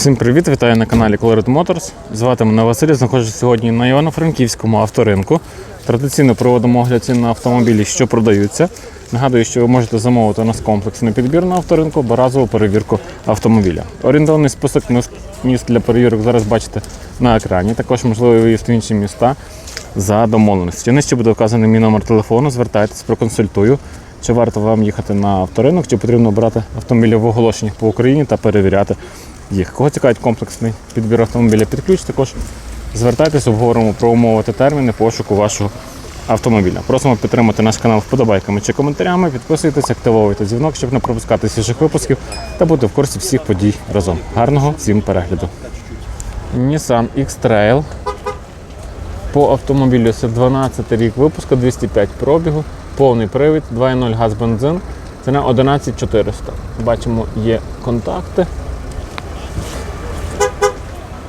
Всім привіт, вітаю на каналі Colored Motors. Звати мене Василь, знаходжусь сьогодні на Івано-Франківському авторинку. Традиційно проводимо огляд цін на автомобілі, що продаються. Нагадую, що ви можете замовити у нас комплексний підбір на авторинку разову перевірку автомобіля. Орієнтовний список міст для перевірок зараз бачите на екрані. Також можливий виїзд в інші міста за домовленості. Нижче буде вказаний мій номер телефону. Звертайтесь, проконсультую. Чи варто вам їхати на авторинок, чи потрібно брати автомобілі в оголошеннях по Україні та перевіряти їх. Кого цікавить комплексний підбір автомобіля під ключ, також звертайтесь, обговоримо про умови та терміни пошуку вашого автомобіля. Просимо підтримати наш канал вподобайками чи коментарями, підписуйтесь, активовуйте дзвінок, щоб не пропускати свіжих випусків та бути в курсі всіх подій разом. Гарного всім перегляду. Nissan X-Trail. По автомобілю це 12 рік випуску, 205 пробігу, повний привід, 2.0 газ бензин. Ціна 11400. Бачимо, є контакти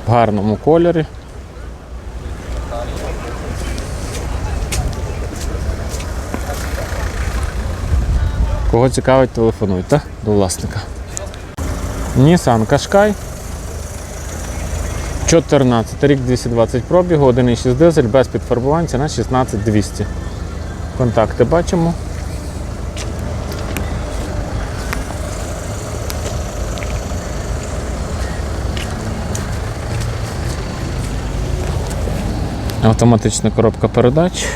в гарному кольорі. Кого цікавить, телефонуйте до власника. Nissan Qashqai. 14 рік 220 пробігу, 1,6 дизель без підфарбувань, ціна 16200. Контакти бачимо. Автоматична коробка передач.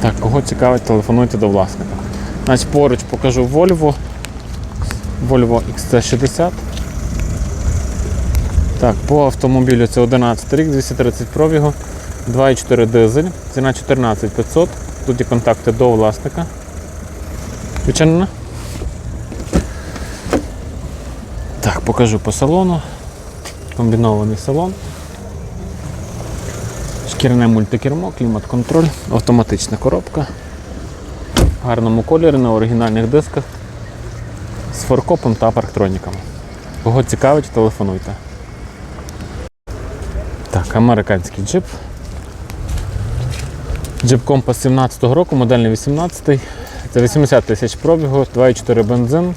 Так, кого цікавить, телефонуйте до власника. Значить, поруч покажу Volvo. Volvo XC60. Так, по автомобілю це 11 рік, 230 пробігу, 2,4 дизель, ціна 14500. Тут є контакти до власника. Відчинено. Так, покажу по салону. Комбінований салон. Шкіряне мультикермо, клімат-контроль, автоматична коробка. В гарному кольорі на оригінальних дисках з форкопом та парктроніками. Кого цікавить, телефонуйте. Так, американський джип. Джип Компас 17-го року, модельний 18 Це 80 тисяч пробігу, 2,4 бензин,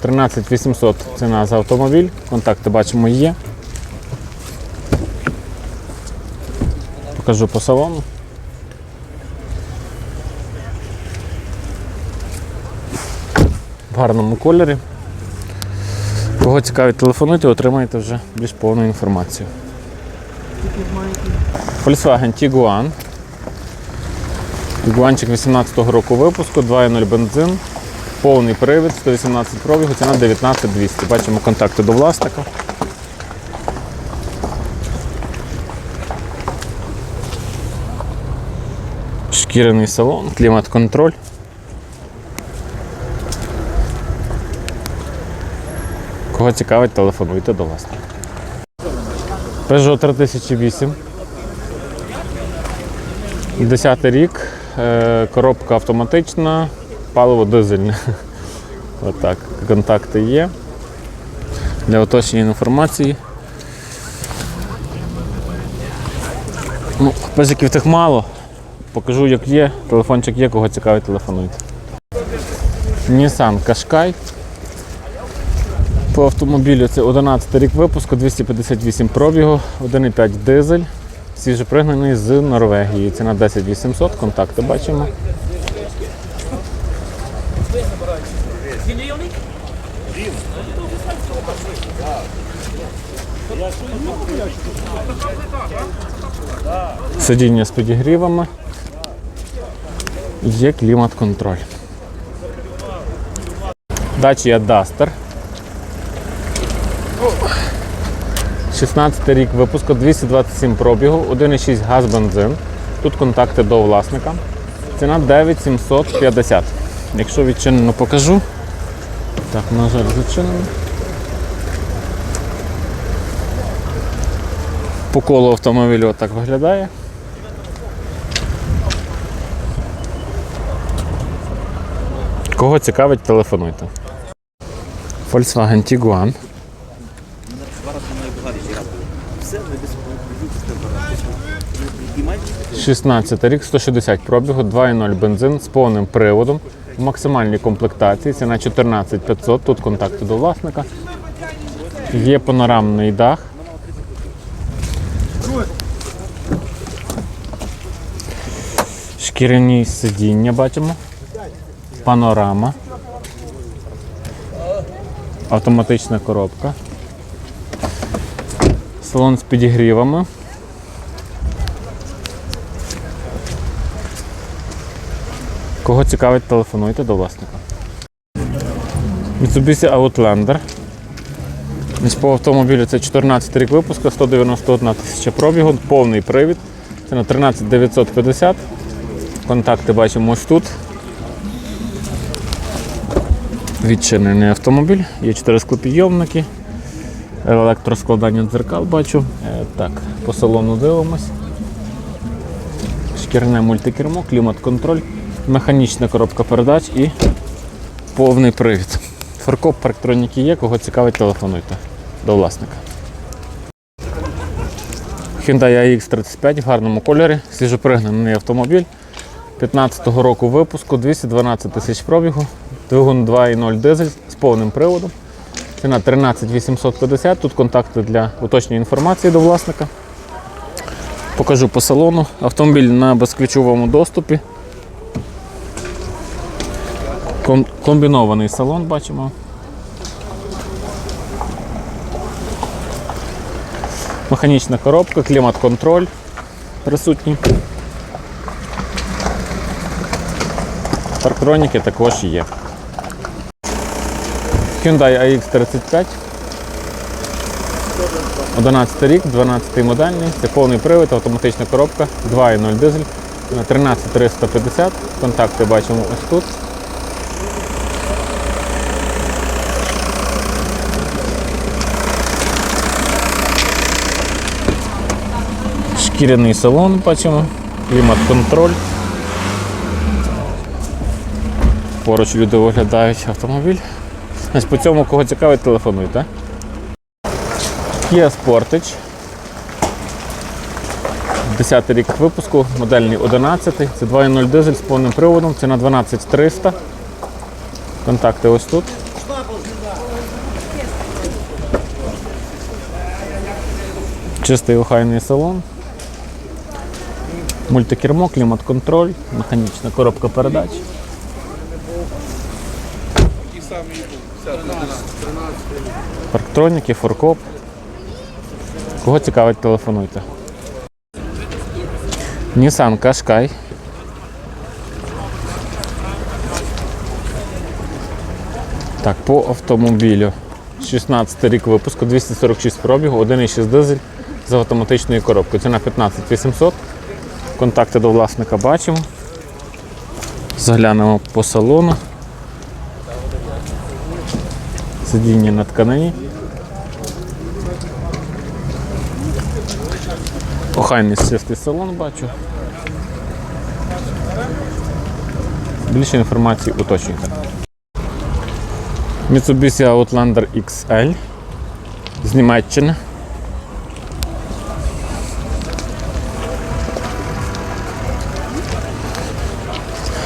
13 800 ціна за автомобіль. Контакти бачимо є. Покажу по салону. В гарному кольорі. Кого цікавить, телефонуйте, отримаєте вже більш повну інформацію. Volkswagen Tiguan. Тігуанчик 18-го року випуску, 2.0 бензин, повний привід, 118 пробігу, ціна 19200. Бачимо контакти до власника. Шкіряний салон, клімат-контроль. Кого цікавить, телефонуйте до власника. Peugeot 3008. 10 рік, е, коробка автоматична, паливо дизельне. Отак, контакти є. Для уточнення інформації. Ну, песиків тих мало. Покажу, як є. Телефончик є, кого цікавить, телефонуйте. Nissan Qashqai. По автомобілю це 11 рік випуску, 258 пробігу, 1,5 дизель. Свіжопригнаний з Норвегії. Ціна 10 800, контакти бачимо. Сидіння з підігрівами. Є клімат-контроль. Dacia Duster. 16 рік випуску, 227 пробігу, 1,6 газ бензин. Тут контакти до власника. Ціна 9750. Якщо відчинено покажу. Так, на жаль, зачинено. По колу автомобілю отак виглядає. Кого цікавить, телефонуйте. Volkswagen Tiguan. 16 рік, 160 пробігу, 2.0 бензин з повним приводом. в максимальній комплектації. Ціна 14 500. Тут контакти до власника. Є панорамний дах. Шкіряні сидіння бачимо. Панорама. Автоматична коробка. Салон з підігрівами. Кого цікавить, телефонуйте до власника. Mitsubishi Outlander. По автомобілю це 14 рік випуску, 191 тисяча пробігу, повний привід. Це на 13950. Контакти бачимо ось тут. Відчинений автомобіль, є 4 склопідйомники, електроскладання дзеркал бачу. Е, Так, по салону дивимось. Шкірне мультикермо, клімат-контроль, механічна коробка передач і повний привід. Фаркоп парктроніки є, кого цікавить, телефонуйте до власника. Hyundai AX35 в гарному кольорі, свіжопригнаний автомобіль. 15-го року випуску, 212 тисяч пробігу, двигун 2.0 дизель з повним приводом. Ціна 13 850. Тут контакти для уточнення інформації до власника. Покажу по салону. Автомобіль на безключовому доступі. Комбінований салон бачимо. Механічна коробка, клімат-контроль присутній. Парктроніки також є. Hyundai AX35. 11 рік, 12 модельний, це повний привід, автоматична коробка, 2.0 дизель 13350. Контакти бачимо ось тут. Шкіряний салон бачимо, клімат-контроль. Поруч люди оглядають автомобіль. По цьому, кого цікавить, телефонуйте. Kia Sportage. 10 рік випуску, модельний 11. Це 2.0 дизель з повним приводом. Ціна 12300. Контакти ось тут. Чистий охайний салон. Мультикермо, клімат-контроль, механічна коробка передач. Парктроніки, форкоп. Кого цікавить, телефонуйте. Nissan Qashqai. Так, по автомобілю. 16 рік випуску, 246 пробігу, 1,6 дизель з автоматичною коробкою. Ціна 15 800. Контакти до власника бачимо. Заглянемо по салону. Сидіння на тканині. Охайний чистий салон бачу. Більше інформації уточнюйте. Mitsubishi Outlander XL з Німеччини.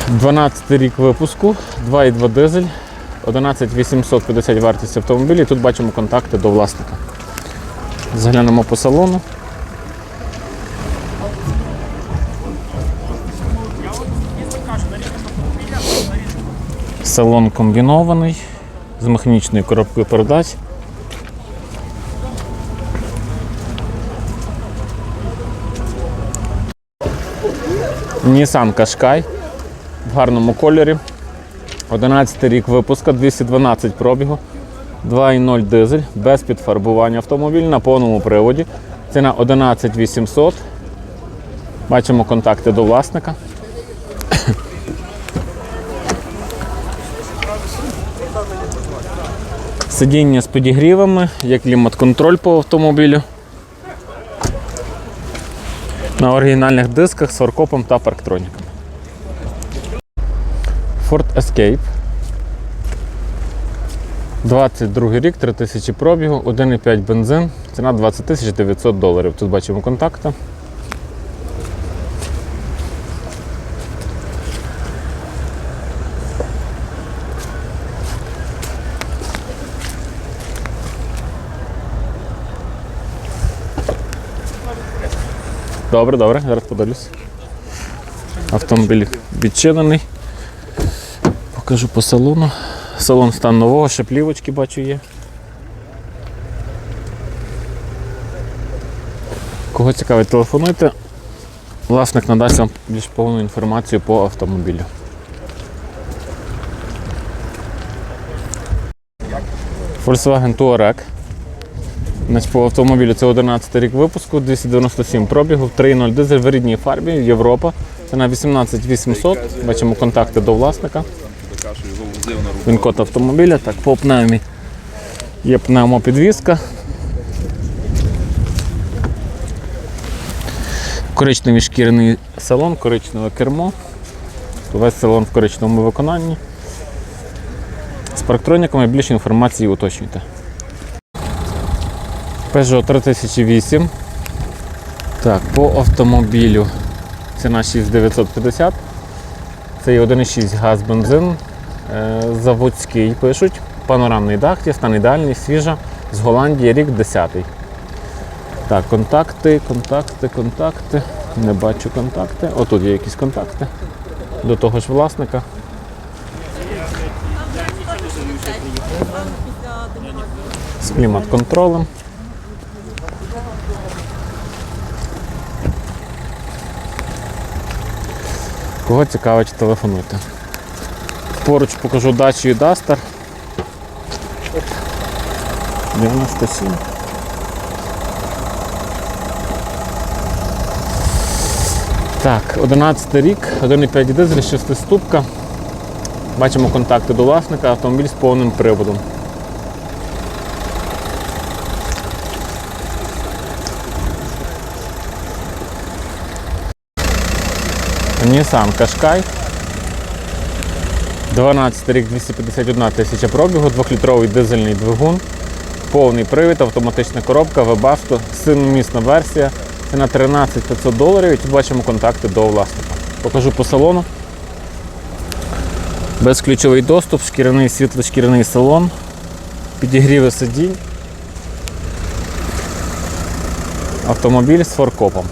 Дванадцятий рік випуску, 2,2 дизель, 11 850 вартість автомобілів. Тут бачимо контакти до власника. Заглянемо по салону. Салон комбінований з механічною коробкою передач. Nissan Qashqai в гарному кольорі. 11 рік випуска, 212 пробігу, 2,0 дизель, без підфарбування автомобіль на повному приводі. Ціна 11 800. Бачимо контакти до власника. Сидіння з підігрівами, є клімат-контроль по автомобілю. На оригінальних дисках з фаркопом та парктроніками. Ford Escape. 22 рік, 3 тисячі пробігу, 1,5 бензин, ціна 20 тисяч 900 доларів. Тут бачимо контакти. Добре, добре, зараз подивлюсь. Автомобіль відчинений. Покажу по салону. Салон стан нового, ще плівочки бачу є. Кого цікавить, телефонуйте. Власник надасть вам більш повну інформацію по автомобілю. Volkswagen Touareg. По автомобілю це 11 рік випуску, 297 пробігу, 3.0 дизель в рідній фарбі, Європа. Ціна 18 800. Бачимо контакти до власника. Він код автомобіля. Так, по пневмі є пневмопідвізка. Коричневий шкіряний салон, коричневе кермо. Весь салон в коричневому виконанні. З парктроніками більше інформації уточнюйте. Peugeot 3008. Так, по автомобілю ціна 6950. Це є 1,6 газ бензин. Е, Заводський пишуть. Панорамний дах, стан ідеальний, свіжа. З Голландії рік 10. Так, контакти, контакти, контакти. Не бачу контакти. Отут є якісь контакти. До того ж власника. З клімат-контролем. Кого цікавить, телефонуйте. Поруч покажу Dacia Duster. 97. Так, 11 рік, 1,5 дизель, 6 ступка. Бачимо контакти до власника, автомобіль з повним приводом. Nissan Qashqai. 12 рік 251 тисяча пробігу, 2-літровий дизельний двигун, повний привід, автоматична коробка, вебавто, синомісна версія. Ціна 13 500 доларів і тут бачимо контакти до власника. Покажу по салону. Безключовий доступ, шкіряний світло-шкіряний салон, підігріви сидінь. Автомобіль з форкопом.